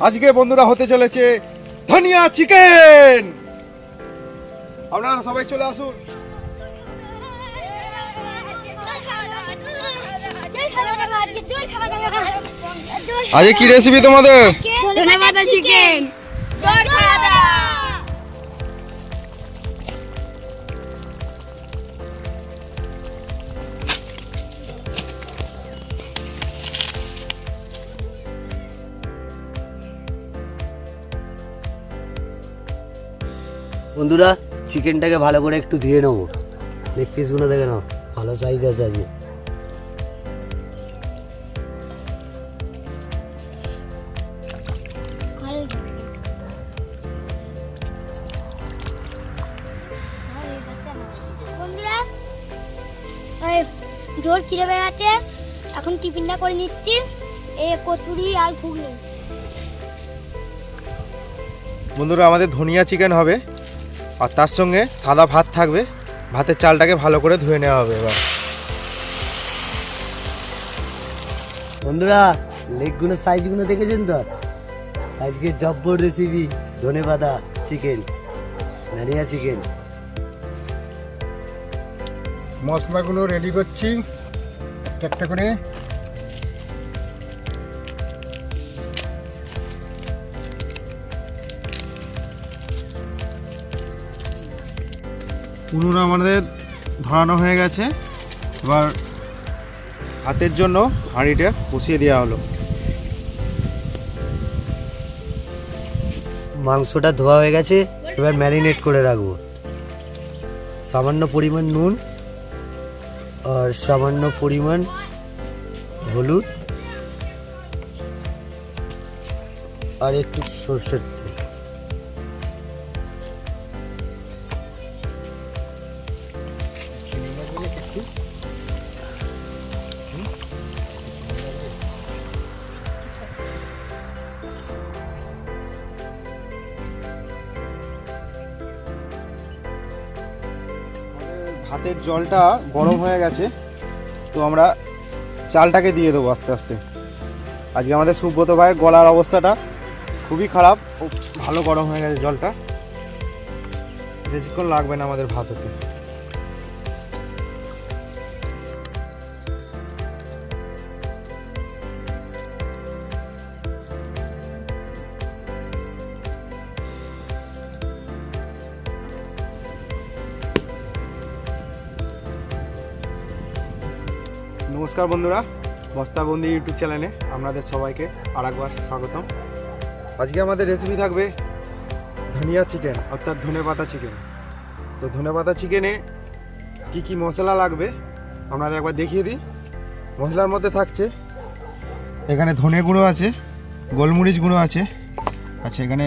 আজকে বন্ধুরা হতে চলেছে ধনিয়া চিকেন। আপনারা সবাই চলে আসুন। আজকে কি রেসিপি তোমাদের? ধন্যবাদ চিকেন বন্ধুরা চিকেনটাকে ভালো করে একটু ধুয়ে নেব। লেগ পিসগুলো দেখে নাও ভালো সাইজ আছে আজকে। বন্ধুরা জোর খিদে পেয়ে গেছে এখন টিফিনটা করে নিচ্ছি। এ কচুরি আর ঘুগনি। বন্ধুরা আমাদের ধনিয়া চিকেন হবে। আর তার সঙ্গে সাদা ভাত থাকবে। ভাতের চালটাকে ভালো করে ধুয়ে নেওয়া হবে এবার। বন্ধুরা লেগগুলো সাইজগুলো দেখেছেন তো? আজকে জব্বর রেসিপি ধনে পাতা চিকেন নারিয়া চিকেন মশলাগুলো রেডি করছি। একটা একটা করে উনুন আমাদের ধরানো হয়ে গেছে। এবার হাতের জন্য হাঁড়িটা বসিয়ে দেওয়া হলো। মাংসটা ধোয়া হয়ে গেছে, এবার ম্যারিনেট করে রাখব। সামান্য পরিমাণ নুন আর সামান্য পরিমাণ হলুদ আর একটু সর্ষের তেল। জলটা গরম হয়ে গেছে, তো আমরা চালটাকে দিয়ে দেবো আস্তে আস্তে। আজকে আমাদের সুব্রত ভাইয়ের গলার অবস্থাটা খুবই খারাপ ভালো গরম হয়ে গেছে জলটা। বেশিক্ষণ লাগবে না আমাদের ভাত হতে নমস্কার বন্ধুরা বস্তাবন্দি ইউটিউব চ্যানেলে আপনাদের সবাইকে আরেকবার স্বাগতম। আজকে আমাদের রেসিপি থাকবে ধনিয়া চিকেন অর্থাৎ ধনে পাতা চিকেন তো ধনে পাতা চিকেনে কি কি মশলা লাগবে, আপনাদের একবার দেখিয়ে দিই। মশলার মধ্যে থাকছে, এখানে ধনে গুঁড়ো আছে, গোলমরিচ গুঁড়ো আছে আচ্ছা এখানে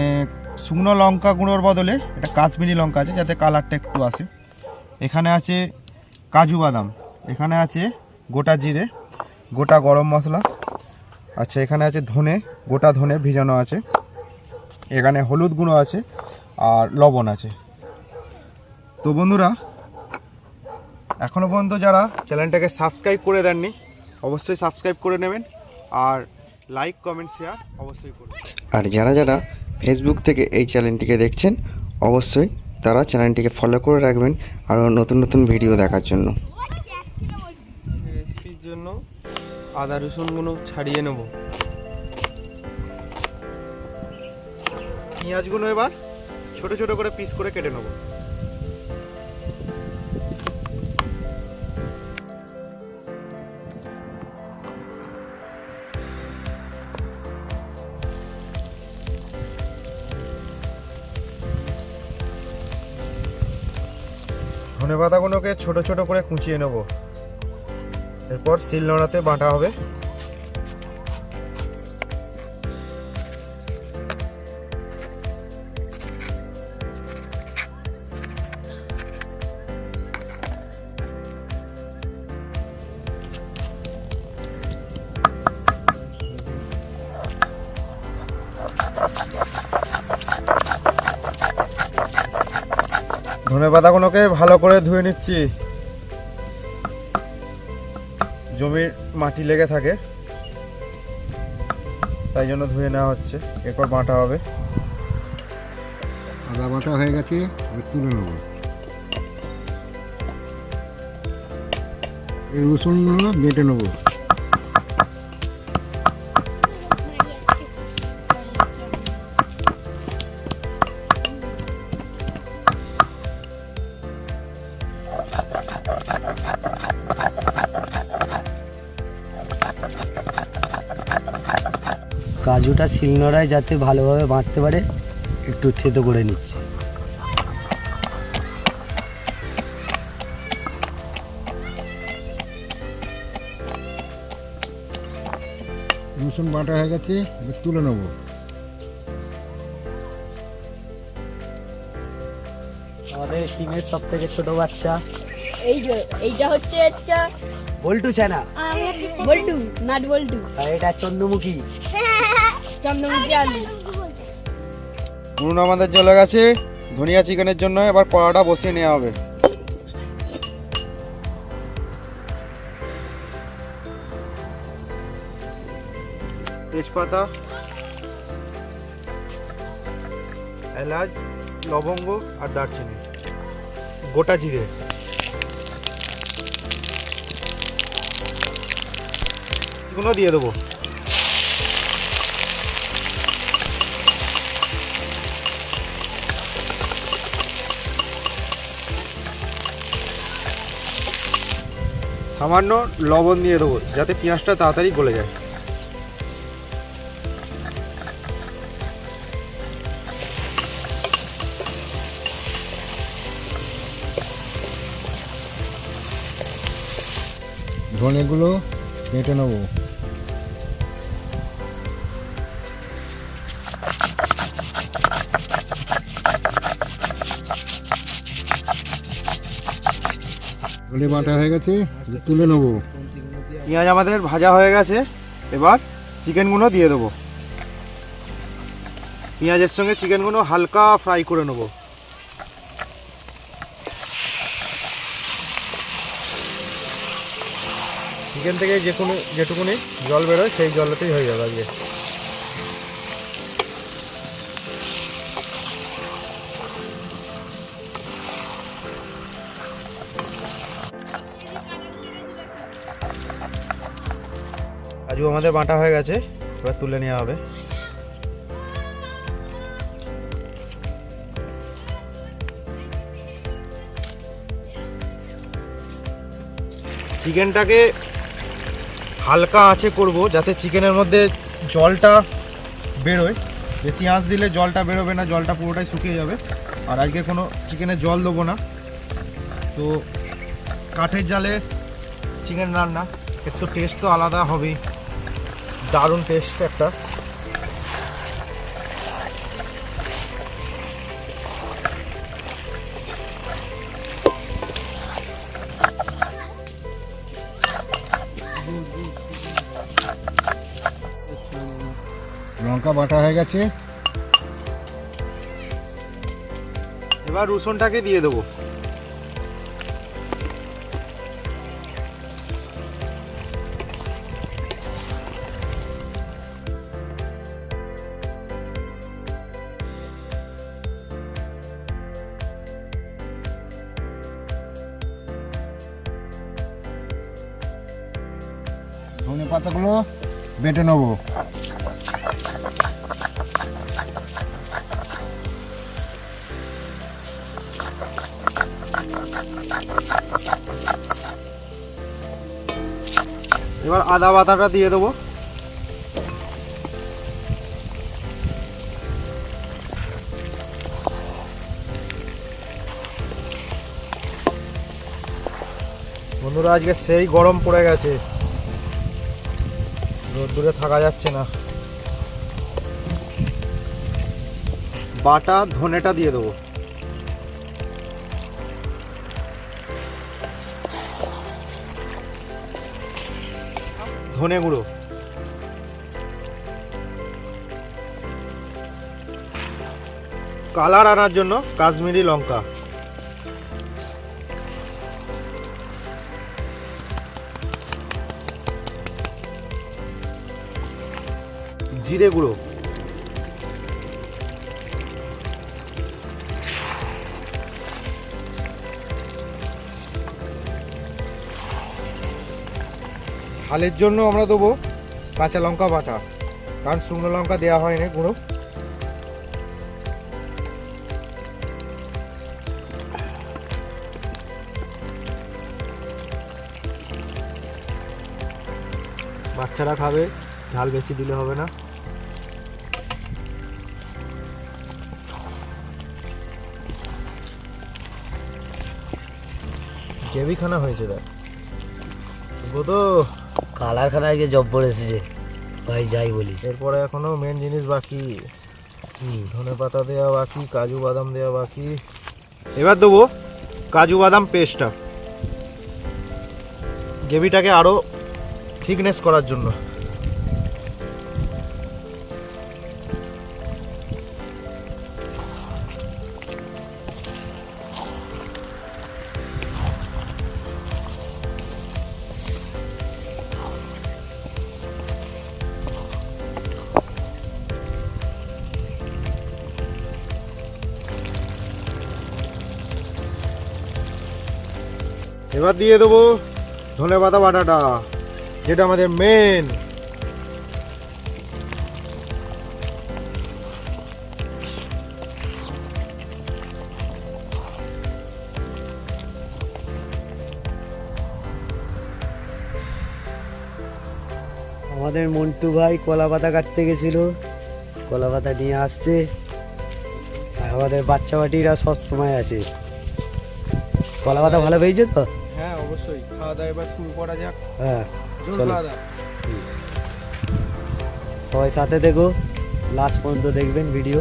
শুকনো লঙ্কা গুঁড়োর বদলে, এটা কাশ্মীরি লঙ্কা আছে, যাতে কালারটা একটু আসে। এখানে আছে কাজু বাদাম, এখানে আছে গোটা জিরে, গোটা গরম মশলা। আচ্ছা এখানে আছে ধনে, গোটা ধনে ভিজানো আছে। এখানে হলুদ গুঁড়ো আছে আর লবণ আছে। তো বন্ধুরা এখনও পর্যন্ত যারা চ্যানেলটাকে সাবস্ক্রাইব করে দেননি, অবশ্যই সাবস্ক্রাইব করে নেবেন আর লাইক, কমেন্ট, শেয়ার অবশ্যই করবেন আর যারা যারা ফেসবুক থেকে এই চ্যানেলটিকে দেখছেন, অবশ্যই তারা চ্যানেলটিকে ফলো করে রাখবেন আরও নতুন নতুন ভিডিও দেখার জন্য রেসিপির জন্য আদা রসুনগুলো ছাড়িয়ে নেব। পেঁয়াজগুলো এবার ছোট ছোট করে পিস করে কেটে নেব। ধনে পাতাগুলোকে ছোট ছোট করে কুচিয়ে নেব। এরপর শিল নোড়াতে বাটা হবে। ধনে পাতাগুলোকে ভালো করে ধুয়ে নিচ্ছি। জমির মাটি লেগে থাকে। তাই জন্য ধুয়ে নেওয়া হচ্ছে। এরপর বাঁটা হবে। আদা বাঁটা হয়ে গেছে তুলে নেব। রসুনগুলো বেটে নেব। কাজুটা শিলনোড়ায় যাতে ভালোভাবে বাঁটতে পারে একটু থেতো করে নিচ্ছে। রসুন বাটা হয়ে গেছে তুলে নেব। আমাদের টিমের সব থেকে ছোট বাচ্চা। এই যে এইটা হচ্ছে হচ্ছে বল্টু ছানা। বল্টু নাট বল্টু। আর এটা চন্দ্রমুখী। চন্দ্রমুখী আলু উনুন আমাদের জ্বলে গেছে ধনিয়া চিকেনের জন্য এবার কড়াটা বসিয়ে নেওয়া হবে। তেজপাতা এলাচ লবঙ্গ আর দারচিনি। গোটা জিরে। এগুলো দিয়ে দেবো। সামান্য লবণ দিয়ে দেবো যাতে পেঁয়াজটা তাড়াতাড়ি গলে যায়। ধনেগুলো কেটে নেব। ধনে বাটা হয়ে গেছে তুলে নেব। পেঁয়াজ আমাদের ভাজা হয়ে গেছে, এবার চিকেনগুলো দিয়ে দেবো। পেঁয়াজের সঙ্গে চিকেনগুলো হালকা ফ্রাই করে নেব। চিকেন থেকে যে কোনো যেটুকুনি জল বেরোয়, সেই জলতেই হয়ে যাবে আজকে। কাজু আমাদের বাঁটা হয়ে গেছে, এবার তুলে নেওয়া হবে। চিকেনটাকে হালকা আঁচে করব, যাতে চিকেনের মধ্যে জলটা বেরোয়। বেশি আঁচ দিলে জলটা বেরোবে না, জলটা পুরোটাই শুকিয়ে যাবে। আর আজকে কোনো চিকেনে জল দেবো না। তো কাঠের জালে চিকেন রান্না একটু টেস্ট তো আলাদা হবেই। দারুণ টেস্ট একটা। লঙ্কা বাটা হয়ে গেছে। এবার রসুনটাকে দিয়ে দেবো। ধনে পাতাগুলো বেটে নেব। এবার আদা বাটাটা দিয়ে দেবো। বন্ধুরা, আজকে সেই গরম পড়ে গেছে। রোদ্দুরে থাকা যাচ্ছে না। বাটা ধনেটা দিয়ে দেবো। ধনে গুঁড়ো। কালার আনার জন্য কাশ্মীরি লঙ্কা। জিরে গুঁড়ো। হালের জন্য আমরা দেবো কাঁচা লঙ্কা বাটা। কারণ শুকনো লঙ্কা দেওয়া হয় না গুঁড়ো। বাচ্চারা খাবে, ঝাল বেশি দিলে হবে না। গ্রেভি খানা হয়েছে দেখ তো কালারখানা আগে জব জব্বর এসেছে। ভাই যাই বলিস। এরপরে এখনও মেন জিনিস বাকি। ধনে পাতা দেওয়া বাকি কাজু বাদাম দেওয়া বাকি। এবার দেবো কাজু বাদাম পেস্টটা গ্রেভিটাকে আরও থিকনেস করার জন্য। দিয়ে দেবো। ধনে পাতা বাটাটা, যেটা আমাদের মেন আমাদের মন্টু ভাই কলা পাতা কাটতে গেছিল। কলা পাতা নিয়ে আসছে। আর আমাদের বাচ্চা বাটিরা সব সময় আছে। কলা পাতা ভালো পেয়েছে তো? অবশ্যই। খাওয়া দাওয়া এবার শুরু করা যাক। হ্যাঁ চলো। সবাই সাথে দেখো। লাস্ট পর্যন্ত দেখবেন ভিডিও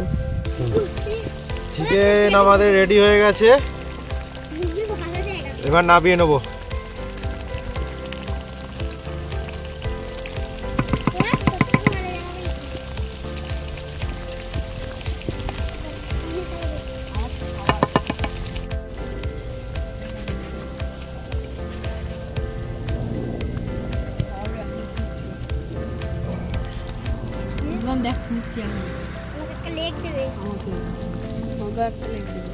চিকেন আমাদের রেডি হয়ে গেছে। এবার নাবিয়ে নেব। একদম দেখ খুঁজছি আমি একটা লেগ দেবে। আমাকে আমাকে একটা লেগ দেবে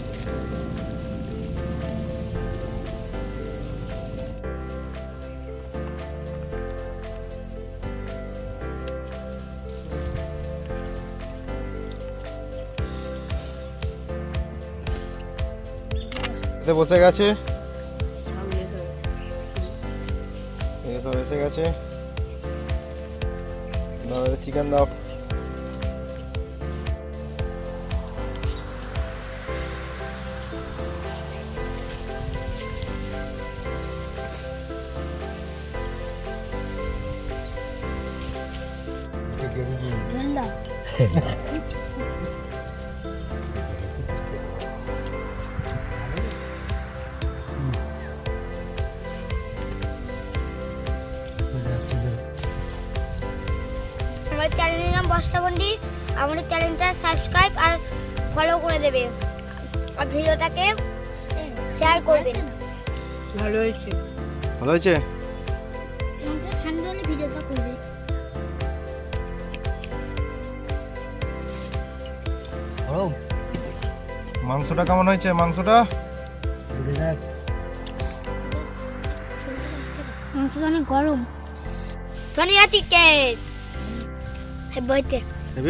বসে গেছে? এসে। এসব এসে গেছে। দাও চিকেন দাও। আমাদের চ্যানেলের নাম বস্তাবন্দি। আমাদের চ্যানেলটা সাবস্ক্রাইব আর ফলো করে দেবে। আর ভিডিওটাকে শেয়ার করবেন। ভালো হয়েছে। ভালো হয়েছে? ঠান্ডা হলে ভিডিওটা করবে। মাংসটা কেমন হয়েছে? মাংসটা? মাংসটা অনেক গরম। ধনিয়া টিকেট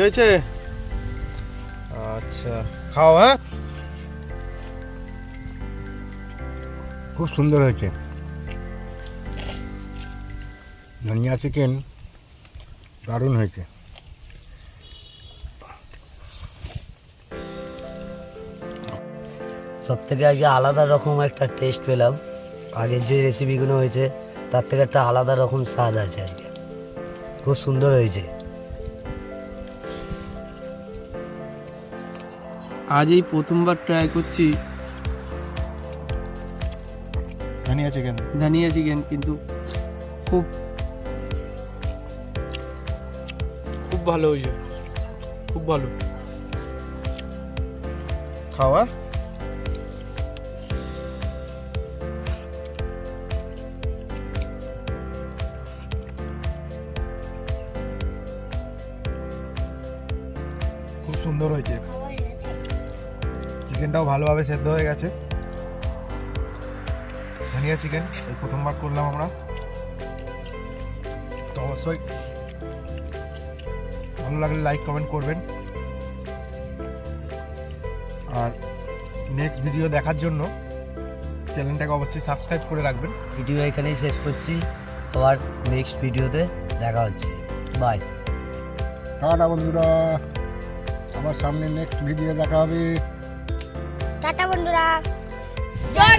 হয়েছে আচ্ছা খাও হ্যাঁ? খুব সুন্দর হয়েছে। ধনিয়া চিকেন দারুণ হয়েছে। সব থেকে আগে আলাদা রকম একটা টেস্ট পেলাম। আগে যে রেসিপিগুলো হয়েছে তার থেকে একটা আলাদা রকম স্বাদ আছে আজকে। খুব সুন্দর হয়েছে। আজ এই প্রথমবার ট্রাই করছি। ধনিয়া চিকেন ধনিয়া চিকেন কিন্তু খুব খুব ভালো হয়েছে। খুব ভালো। খাওয়া? খুব সুন্দর হয়েছে। চিকেনটাও ভালোভাবে সেদ্ধ হয়ে গেছে। ধনিয়া চিকেন এই প্রথমবার করলাম আমরা। তো অবশ্যই ভালো লাগলে লাইক কমেন্ট করবেন। আর নেক্সট ভিডিও দেখার জন্য চ্যানেলটাকে অবশ্যই সাবস্ক্রাইব করে রাখবেন। ভিডিও এখানেই শেষ করছি। আবার নেক্সট ভিডিওতে দেখা হচ্ছে। বাই টাটা বন্ধুরা। আমার সামনে নেক্সট ভিডিও দেখা হবে। টাটা বন্ধুরা। জয়